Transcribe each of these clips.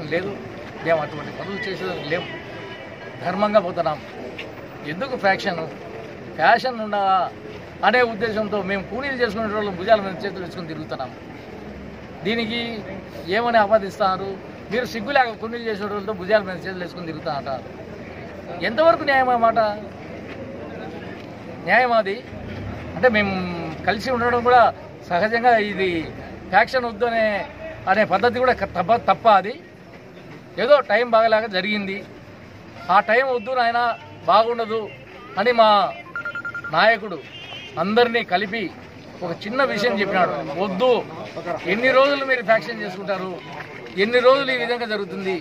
వచ్చింది లేదు. మేము అటువంటి పనులు చేసేది లేవు ధర్మంగా పోతున్నాం. ఎందుకు ఫ్యాక్షన్ ఫ్యాషన్ ఉండవా అనే ఉద్దేశంతో మేము కూలీలు చేసుకునే వాళ్ళు భుజాల మీద చేతులు వేసుకొని తిరుగుతున్నాం. దీనికి ఏమని ఆపాదిస్తారు? మీరు సిగ్గు లేక కూలీలు చేసేటోళ్ళతో భుజాల మీద చేతులు వేసుకొని తిరుగుతా అంటారు ఎంతవరకు న్యాయం అన్నమాట న్యాయం అది? అంటే మేము కలిసి ఉండడం కూడా సహజంగా ఇది ఫ్యాక్షన్ వద్దు అనే అనే పద్ధతి కూడా తప్ప తప్ప అది. ఏదో టైం బాగలేక జరిగింది. ఆ టైం వద్దు నాయన బాగుండదు అని మా నాయకుడు అందరినీ కలిపి ఒక చిన్న విషయం చెప్పినాడు. వద్దు. ఎన్ని రోజులు మీరు ఫ్యాక్షన్ చేసుకుంటారు? ఎన్ని రోజులు ఈ విధంగా జరుగుతుంది?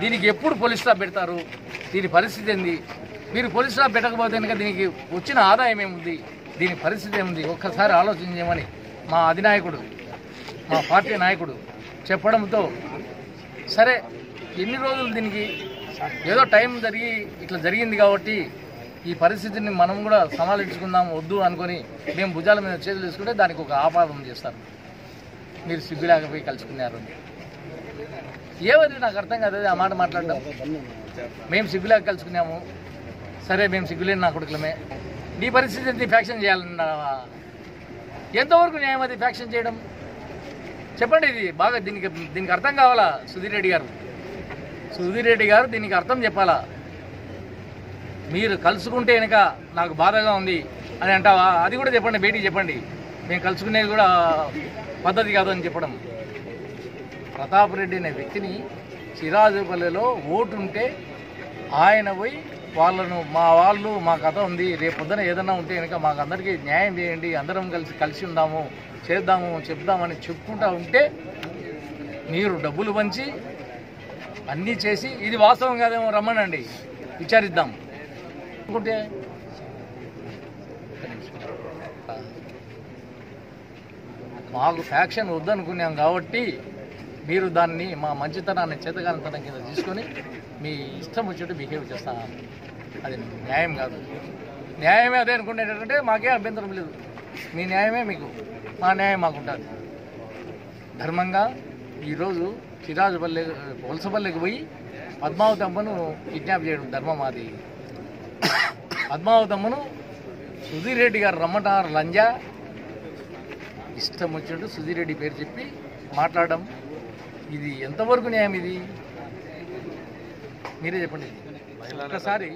దీనికి ఎప్పుడు పోలీస్ స్టాప్ పెడతారు? దీని పరిస్థితి ఏంది? మీరు పోలీస్ స్టాప్ పెట్టకపోతే కనుక దీనికి వచ్చిన ఆదాయం ఏముంది? దీని పరిస్థితి ఏముంది? ఒక్కసారి ఆలోచించమని మా అధినాయకుడు మా పార్టీ నాయకుడు చెప్పడంతో సరే ఎన్ని రోజులు దీనికి ఏదో టైం జరిగి ఇట్లా జరిగింది కాబట్టి ఈ పరిస్థితిని మనం కూడా సమాలించుకుందాం వద్దు అనుకొని మేము భుజాల మీద చేతులు వేసుకుంటే దానికి ఒక ఆపాదం చేస్తారు. మీరు సిగ్గులేకపోయి కలుసుకున్నారు ఏమది నాకు అర్థం కాదు ఆ మాట మాట్లాడడం. మేము సిగ్గులేక కలుసుకున్నాము. సరే మేము సిగ్గులేని నా కొడుకులమే. నీ పరిస్థితి ఫ్యాక్షన్ చేయాలన్నావా ఎంతవరకు న్యాయం అది ఫ్యాక్షన్ చేయడం? చెప్పండి ఇది. బాగా దీనికి దీనికి అర్థం కావాలా సుధీర్ రెడ్డి గారు? సుధీర్ రెడ్డి గారు దీనికి అర్థం చెప్పాలా? మీరు కలుసుకుంటే వెనక నాకు బాధగా ఉంది అని అంటావా? అది కూడా చెప్పండి బయటికి చెప్పండి. మేము కలుసుకునేది కూడా పద్ధతి కాదు అని చెప్పడం. ప్రతాప్ రెడ్డి అనే వ్యక్తిని సిరాజుపల్లిలో ఓటు ఉంటే ఆయన పోయి వాళ్ళను మా వాళ్ళు మా కథ ఉంది రేపు పొద్దున ఏదన్నా ఉంటే కనుక మాకు అందరికీ న్యాయం చేయండి అందరం కలిసి కలిసి ఉందాము చేద్దాము చెప్దామని చెప్పుకుంటా ఉంటే మీరు డబ్బులు పంచి అన్నీ చేసి ఇది వాస్తవం కాదేమో రమ్మనండి. విచారిద్దాం. అనుకుంటే మాకు ఫ్యాక్షన్ వద్దనుకున్నాం కాబట్టి మీరు దాన్ని మా మంచితనాన్ని చేతగానితనం కింద తీసుకొని మీ ఇష్టం వచ్చేట్టు బిహేవ్ చేస్తాను అది న్యాయం కాదు. న్యాయమే అదే అనుకునేటంటే మాకే అభ్యంతరం లేదు. మీ న్యాయమే మీకు మా న్యాయం మాకుంటుంది. ధర్మంగా ఈరోజు సిరాజుపల్లి వలసపల్లికి పోయి పద్మావతి అమ్మను కిడ్నాప్ చేయడం ధర్మం అది పద్మావతి అమ్మను సుధీర్ రెడ్డి గారు రమ్మటారు లంజా. ఇష్టం వచ్చినట్టు సుధీర్ రెడ్డి పేరు చెప్పి మాట్లాడడం. ఇది ఎంతవరకు న్యాయం ఇది? మీరే చెప్పండి. ఒక్కసారి